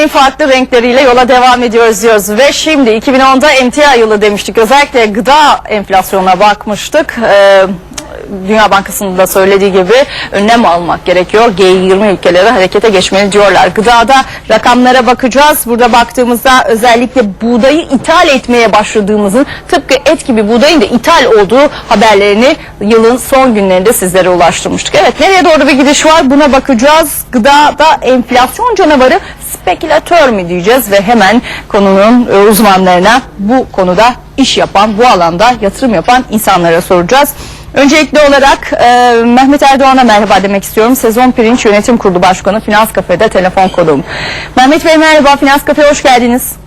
Ekonominin farklı renkleriyle yola devam ediyoruz diyoruz ve şimdi 2010'da emtia yılı demiştik. Özellikle gıda enflasyonuna bakmıştık. Ee, Dünya Bankası'nın da söylediği gibi önlem almak gerekiyor. G20 ülkeleri harekete geçmeli diyorlar. Gıdada rakamlara bakacağız. Burada baktığımızda özellikle buğdayı ithal etmeye başladığımızın tıpkı et gibi buğdayın da ithal olduğu haberlerini yılın son günlerinde sizlere ulaştırmıştık. Evet nereye doğru bir gidiş var buna bakacağız. Gıdada enflasyon canavarı spekülatör mü diyeceğiz ve hemen konunun e, uzmanlarına bu konuda iş yapan, bu alanda yatırım yapan insanlara soracağız. Öncelikli olarak e, Mehmet Erdoğan'a merhaba demek istiyorum. Sezon Pirinç Yönetim Kurulu Başkanı Finans Kafe'de telefon konuğum. Mehmet Bey merhaba, Finans Kafe'ye hoş geldiniz.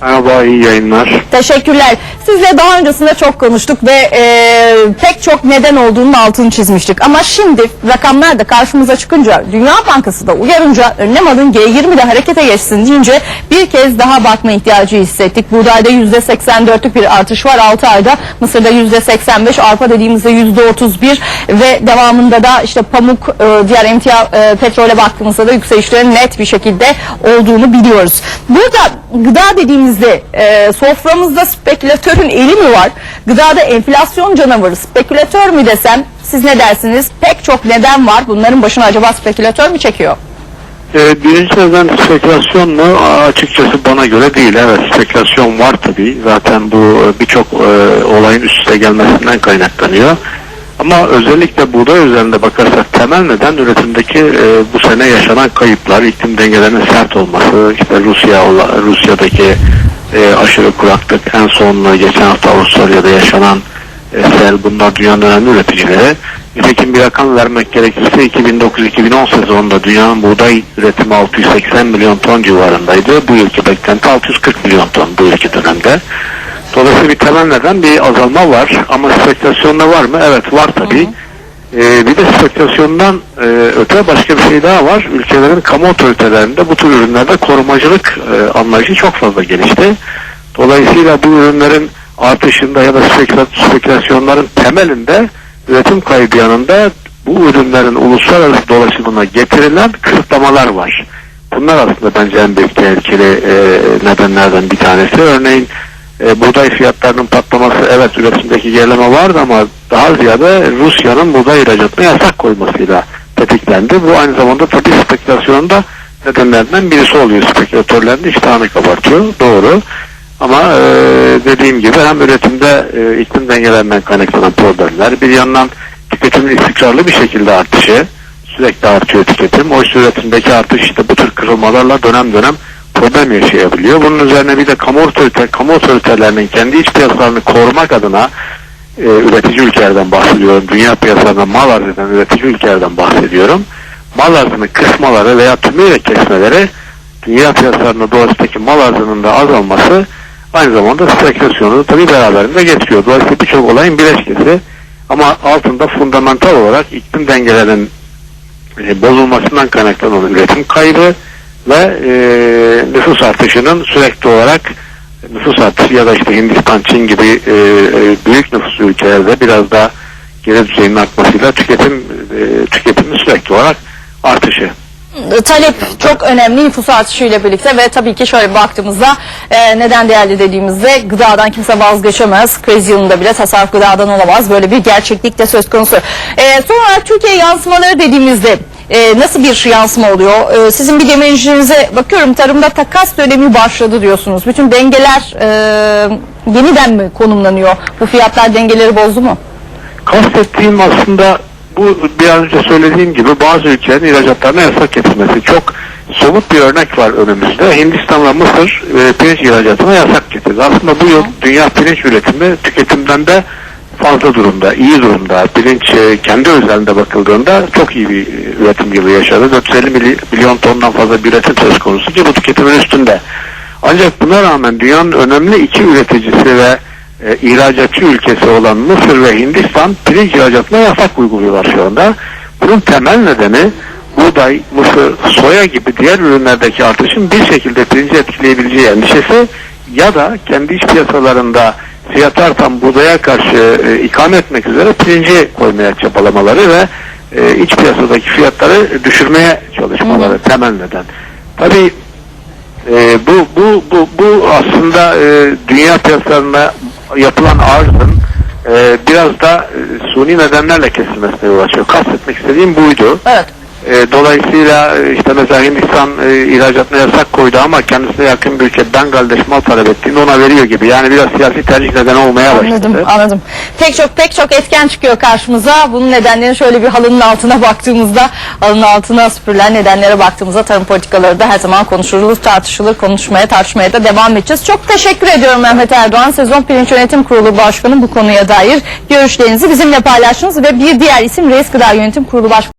Merhaba, iyi yayınlar. Teşekkürler. Sizle daha öncesinde çok konuştuk ve e, pek çok neden olduğunun altını çizmiştik. Ama şimdi rakamlar da karşımıza çıkınca Dünya Bankası da uyarınca önlem alın G20'de harekete geçsin deyince bir kez daha bakma ihtiyacı hissettik. Buğdayda %84'lük bir artış var 6 ayda. Mısır'da %85, arpa dediğimizde %31 ve devamında da işte pamuk, e, diğer emtia e, petrole baktığımızda da yükselişlerin net bir şekilde olduğunu biliyoruz. Burada gıda dediğimizde e, soframızda spekülatörün eli mi var? Gıdada enflasyon canavarı spekülatör mü desem siz ne dersiniz? Pek çok neden var. Bunların başına acaba spekülatör mü çekiyor? Ee, birinci neden spekülasyon mu? Açıkçası bana göre değil. Evet spekülasyon var tabii. Zaten bu e, birçok e, olayın üst üste gelmesinden kaynaklanıyor. Ama özellikle buğday üzerinde bakarsak temel neden üretimdeki e, bu sene yaşanan kayıplar, iklim dengelerinin sert olması, işte Rusya Rusya'daki e, aşırı kuraklık, en son geçen hafta Avustralya'da yaşanan e, sel bunlar dünyanın önemli üreticileri. Nitekim bir rakam vermek gerekirse 2009-2010 sezonunda dünyanın buğday üretimi 680 milyon ton civarındaydı. Bu yılki beklenti 640 milyon ton bu yılki dönemde. Dolayısıyla bir temel neden bir azalma var ama spekülasyonda var mı? Evet var tabii. Ee, bir de spekülasyondan e, öte başka bir şey daha var. Ülkelerin kamu otoritelerinde bu tür ürünlerde korumacılık e, anlayışı çok fazla gelişti. Dolayısıyla bu ürünlerin artışında ya da speküla- spekülasyonların temelinde üretim kaybı yanında bu ürünlerin uluslararası dolaşımına getirilen kısıtlamalar var. Bunlar aslında bence en büyük tehlikeli e, nedenlerden bir tanesi. Örneğin e, buğday fiyatlarının patlaması evet üretimdeki gerileme vardı ama daha ziyade Rusya'nın buğday ihracatına yasak koymasıyla tetiklendi. Bu aynı zamanda tabii spekülasyonun da nedenlerinden birisi oluyor. Spekülatörlerin iştahını kabartıyor. Doğru. Ama e, dediğim gibi hem üretimde e, iklim dengelerinden kaynaklanan problemler bir yandan tüketimin istikrarlı bir şekilde artışı sürekli artıyor tüketim. Oysa üretimdeki artış işte bu tür kırılmalarla dönem dönem problem yaşayabiliyor. Bunun üzerine bir de kamu, otorite, kamu otoritelerinin kendi iç piyasalarını korumak adına e, üretici ülkelerden bahsediyorum. Dünya piyasalarına mal arz eden üretici ülkelerden bahsediyorum. Mal arzını kısmaları veya tümüyle kesmeleri dünya piyasalarında dolayısıyla mal arzının da azalması aynı zamanda spekülasyonu tabii beraberinde getiriyor. Dolayısıyla birçok olayın bileşkesi ama altında fundamental olarak iklim dengelerinin e, bozulmasından kaynaklanan üretim kaybı ve e, nüfus artışının sürekli olarak nüfus artışı ya da işte Hindistan, Çin gibi e, e, büyük nüfuslu ülkelerde biraz daha geri düzeyinin artmasıyla tüketim e, tüketimin sürekli olarak artışı. Talep çok önemli nüfus artışıyla birlikte ve tabii ki şöyle baktığımızda e, neden değerli dediğimizde gıdadan kimse vazgeçemez. Kriz yılında bile tasarruf gıdadan olamaz. Böyle bir gerçeklik de söz konusu. E, son olarak Türkiye yansımaları dediğimizde e, nasıl bir yansıma oluyor? E, sizin bir demircinize bakıyorum tarımda takas dönemi başladı diyorsunuz. Bütün dengeler e, yeniden mi konumlanıyor? Bu fiyatlar dengeleri bozdu mu? Kastettiğim aslında bu bir an önce söylediğim gibi bazı ülkelerin ihracatlarına yasak getirmesi. Çok somut bir örnek var önümüzde. Hindistan ve Mısır e, pirinç ihracatına yasak getirdi. Aslında bu yıl dünya pirinç üretimi tüketimden de fazla durumda, iyi durumda. Pirinç e, kendi özelinde bakıldığında çok iyi bir e, üretim yılı yaşadı. 450 mily- milyon tondan fazla bir üretim söz konusu ki bu tüketimin üstünde. Ancak buna rağmen dünyanın önemli iki üreticisi ve e, ihracatçı ülkesi olan Mısır ve Hindistan pirinç ihracatına yasak uyguluyorlar şu anda. Bunun temel nedeni buğday, mısır, soya gibi diğer ürünlerdeki artışın bir şekilde pirinci etkileyebileceği endişesi ya da kendi iç piyasalarında fiyat artan buğdaya karşı e, ikame etmek üzere pirinci koymaya çabalamaları ve e, iç piyasadaki fiyatları düşürmeye çalışmaları temel neden. Tabii E, bu bu bu bu aslında e, dünya piyasalarına yapılan arzın e, biraz da e, suni nedenlerle kesilmesine yol açıyor. Kastetmek istediğim buydu. Evet. E, dolayısıyla e, işte mesela Hindistan e, ihracatına yasak koydu ama kendisine yakın bir ülke Bangladeş mal talep ettiğinde ona veriyor gibi. Yani biraz siyasi tercih nedeni olmaya başladı. Anladım, anladım. Pek çok pek çok etken çıkıyor karşımıza. Bunun nedenlerini şöyle bir halının altına baktığımızda, halının altına süpürülen nedenlere baktığımızda tarım politikaları da her zaman konuşulur, tartışılır, konuşmaya, tartışmaya da devam edeceğiz. Çok teşekkür ediyorum Mehmet Erdoğan, Sezon Pirinç Yönetim Kurulu Başkanı bu konuya dair görüşlerinizi bizimle paylaştınız ve bir diğer isim Reis Gıda Yönetim Kurulu Başkanı.